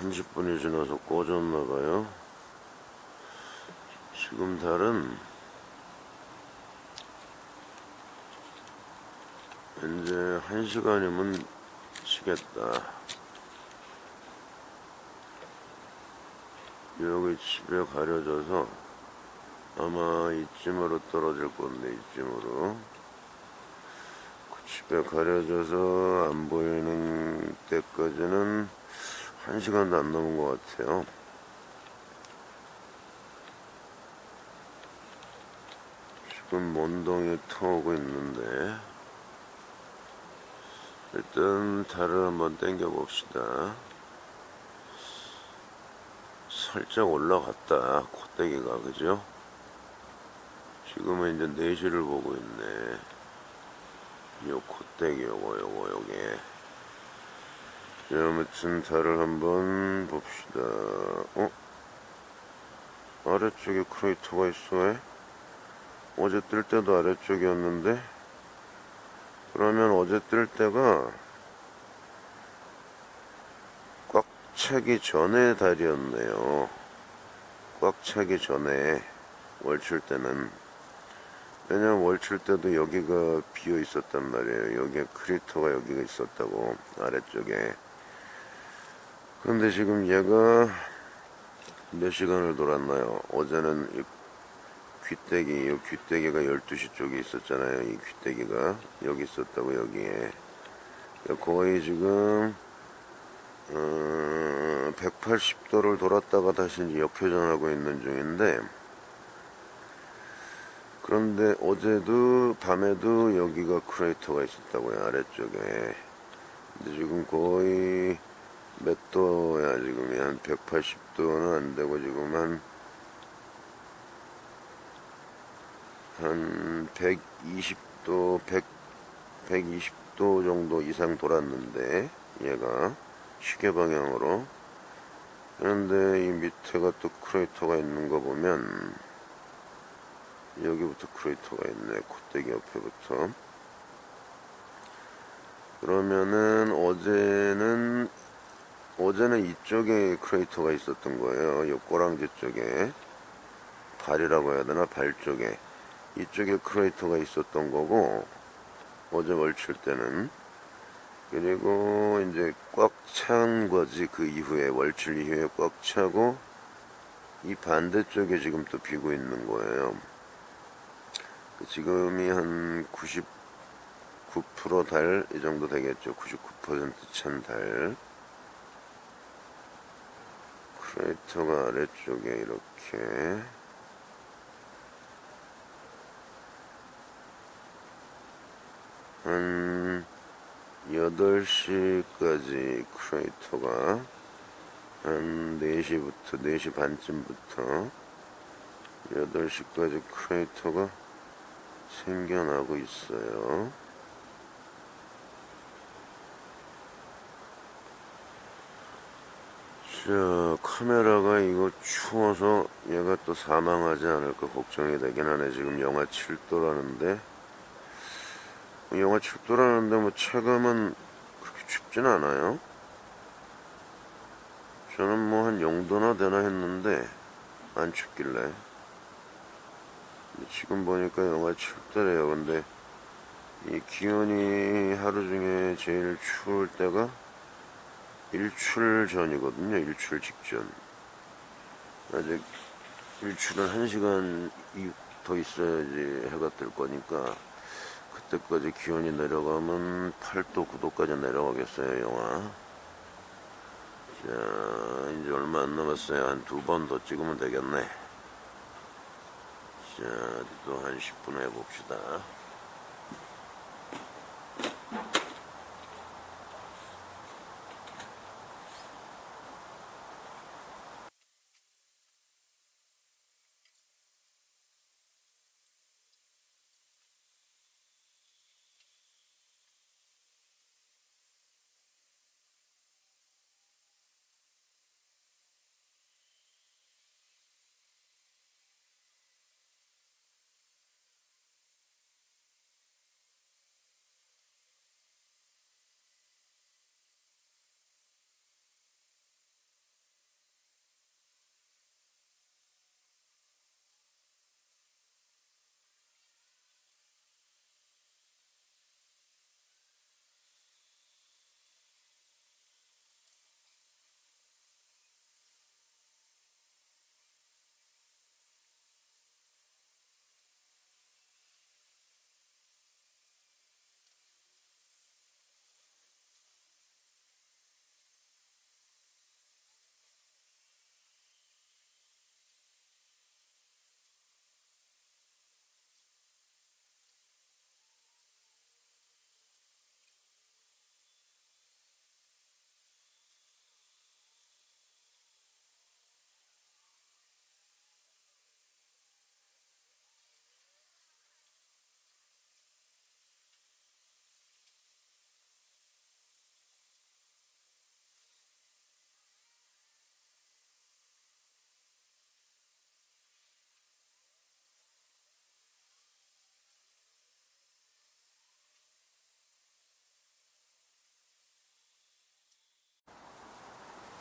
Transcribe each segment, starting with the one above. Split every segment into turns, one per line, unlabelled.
30분이 지나서 꺼졌나봐요. 지금 달은 이제 한 시간이면 치겠다. 여기 집에 가려져서 아마 이쯤으로 떨어질 건데 이쯤으로 그 집에 가려져서 안 보이는 때까지는 한 시간도 안 넘은 것 같아요. 지금 먼동이 터오고 있는데 일단 달을 한번 당겨 봅시다. 살짝 올라갔다 콧대기가 그죠? 지금은 이제 4시를 보고 있네. 요 콧대기 요거 요거 요게 자, 아무튼 달을 한번 봅시다. 어? 아래쪽에 크레이터가 있어 왜? 어제 뜰 때도 아래쪽이었는데 그러면 어제 뜰 때가 꽉 차기 전에 달이었네요. 꽉 차기 전에 월출 때는 왜냐면 월출 때도 여기가 비어 있었단 말이에요. 여기에 크리터가 여기가 있었다고 아래쪽에. 근데 지금 얘가 몇 시간을 돌았나요? 어제는 이 귀때기, 이 귀때기가 12시 쪽에 있었잖아요. 이 귀때기가 여기 있었다고 여기에. 그러니까 거의 지금 어, 180도를 돌았다가 다시 이제 역회전하고 있는 중인데 그런데 어제도 밤에도 여기가 크레이터가 있었다고요 아래쪽에 근데 지금 거의 몇 도야 지금이 한 180도는 안 되고 지금 한 한 120도, 100, 120도 정도 이상 돌았는데, 얘가 시계 방향으로. 그런데 이 밑에가 또 크레이터가 있는 거 보면, 여기부터 크레이터가 있네. 콧대기 옆에부터. 그러면은 어제는, 어제는 이쪽에 크레이터가 있었던 거예요. 요 꼬랑지 쪽에. 발이라고 해야 되나? 발 쪽에. 이쪽에 크레이터가 있었던 거고 어제 월출 때는 그리고 이제 꽉 찬 거지 그 이후에 월출 이후에 꽉 차고 이 반대쪽에 지금 또 비고 있는 거예요. 그 지금이 한 99%달 이 정도 되겠죠. 99%찬 달. 크레이터가 아래쪽에 이렇게 한 8시까지 크레이터가 한 4시부터 4시 반쯤부터 8시까지 크레이터가 생겨나고 있어요. 자, 카메라가 이거 추워서 얘가 또 사망하지 않을까 걱정이 되긴 하네. 지금 영하 7도라는데 영하 7도라는데 뭐 체감은 그렇게 춥진 않아요. 저는 뭐 한 0도나 되나 했는데 안 춥길래. 지금 보니까 영하 7도래요. 근데 이 기온이 하루 중에 제일 추울 때가 일출 전이거든요. 일출 직전. 아직 일출은 한 시간 더 있어야지 해가 뜰 거니까 그때까지 기온이 내려가면 8도, 9도까지 내려가겠어요, 영하. 자, 이제 얼마 안 남았어요. 한 두 번 더 찍으면 되겠네. 자, 또 한 10분 해봅시다.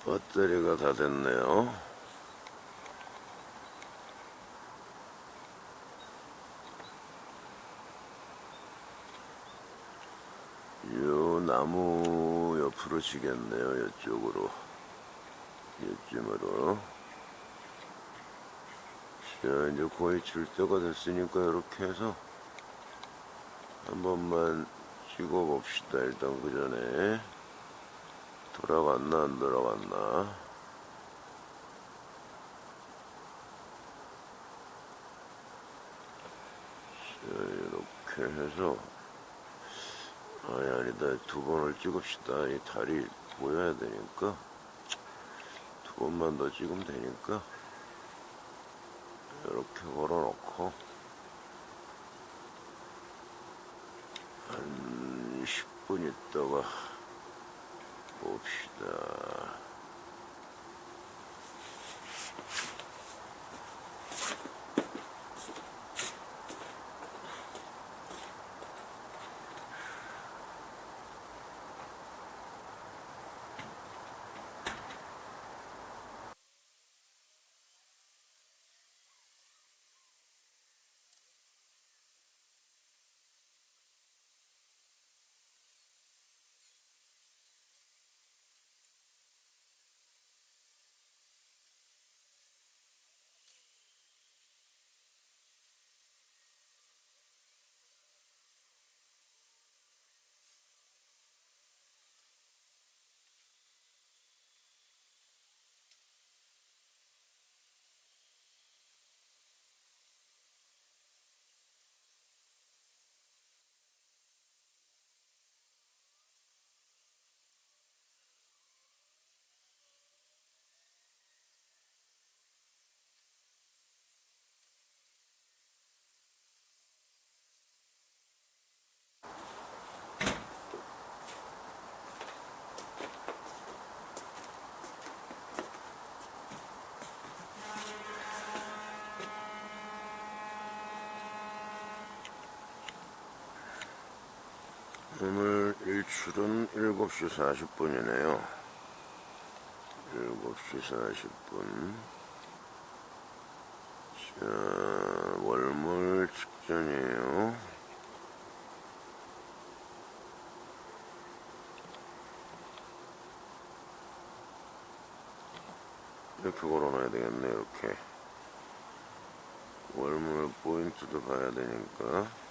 배터리가 다 됐네요. 요 나무 옆으로 치겠네요. 이쪽으로. 이쯤으로. 자, 이제 거의 칠 때가 됐으니까 이렇게 해서 한 번만 찍어 봅시다. 일단 그 전에 돌아갔나 안 돌아갔나. 자, 이렇게 해서 아니 아니다 두 번을 찍읍시다. 이 다리 보여야 되니까 두 번만 더 찍으면 되니까 이렇게 걸어놓고 한 10분 있다가 봅시 오늘 일출은 7시 40분이네요. 7시 40분. 자, 월물 직전이에요. 이렇게 걸어놔야 되겠네, 이렇게. 월물 포인트도 봐야 되니까.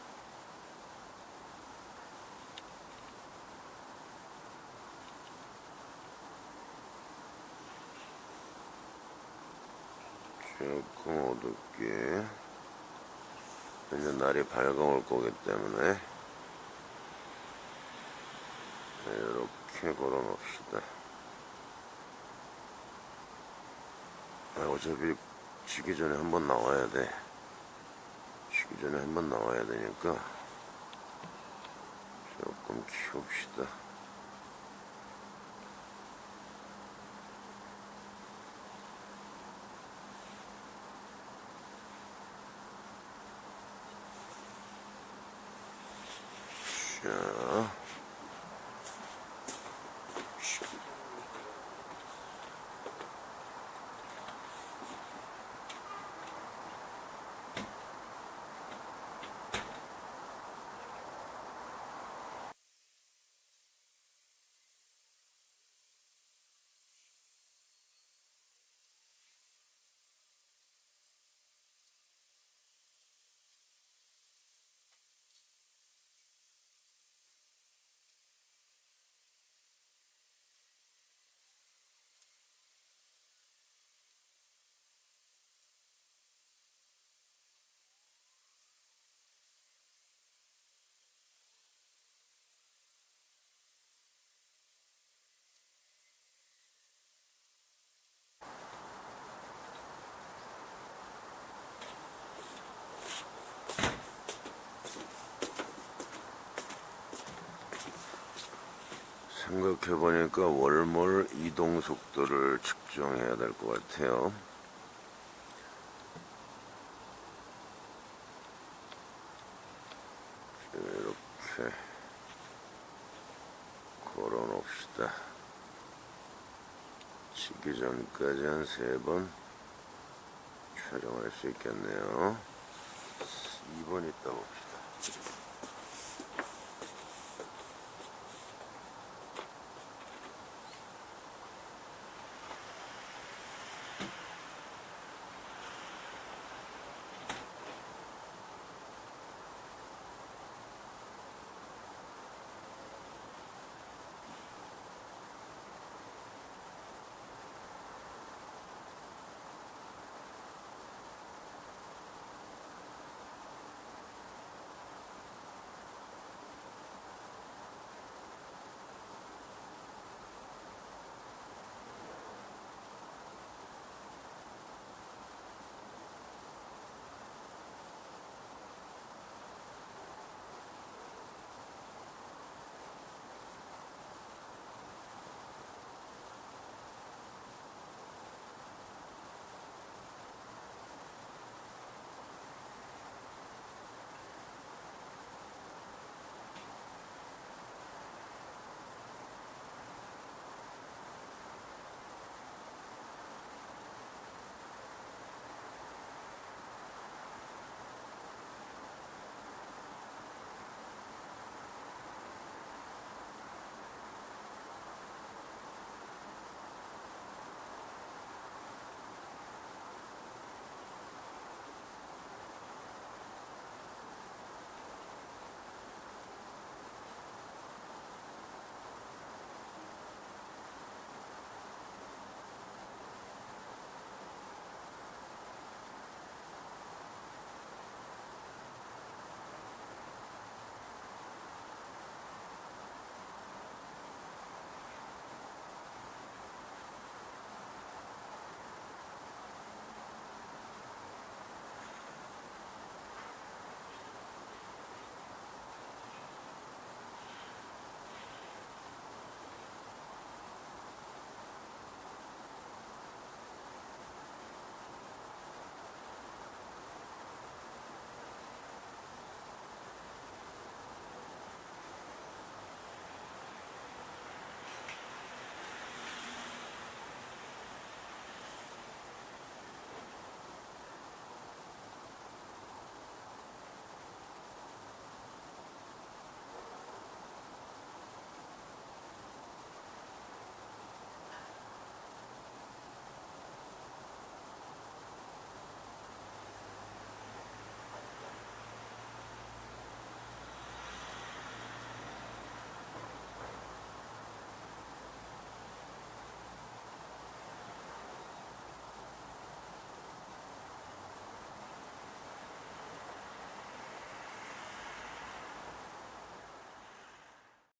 조금 어둡게. 이제 날이 밝아올 거기 때문에. 이렇게 걸어 놓읍시다. 아, 어차피 지기 전에 한 번 나와야 돼. 지기 전에 한 번 나와야 되니까 조금 키웁시다 생각해보니까 월몰 이동 속도를 측정해야 될 것 같아요. 이렇게 걸어 놓읍시다. 씻기 전까지 한 세 번 촬영할 수 있겠네요. 2번 있다 봅시다.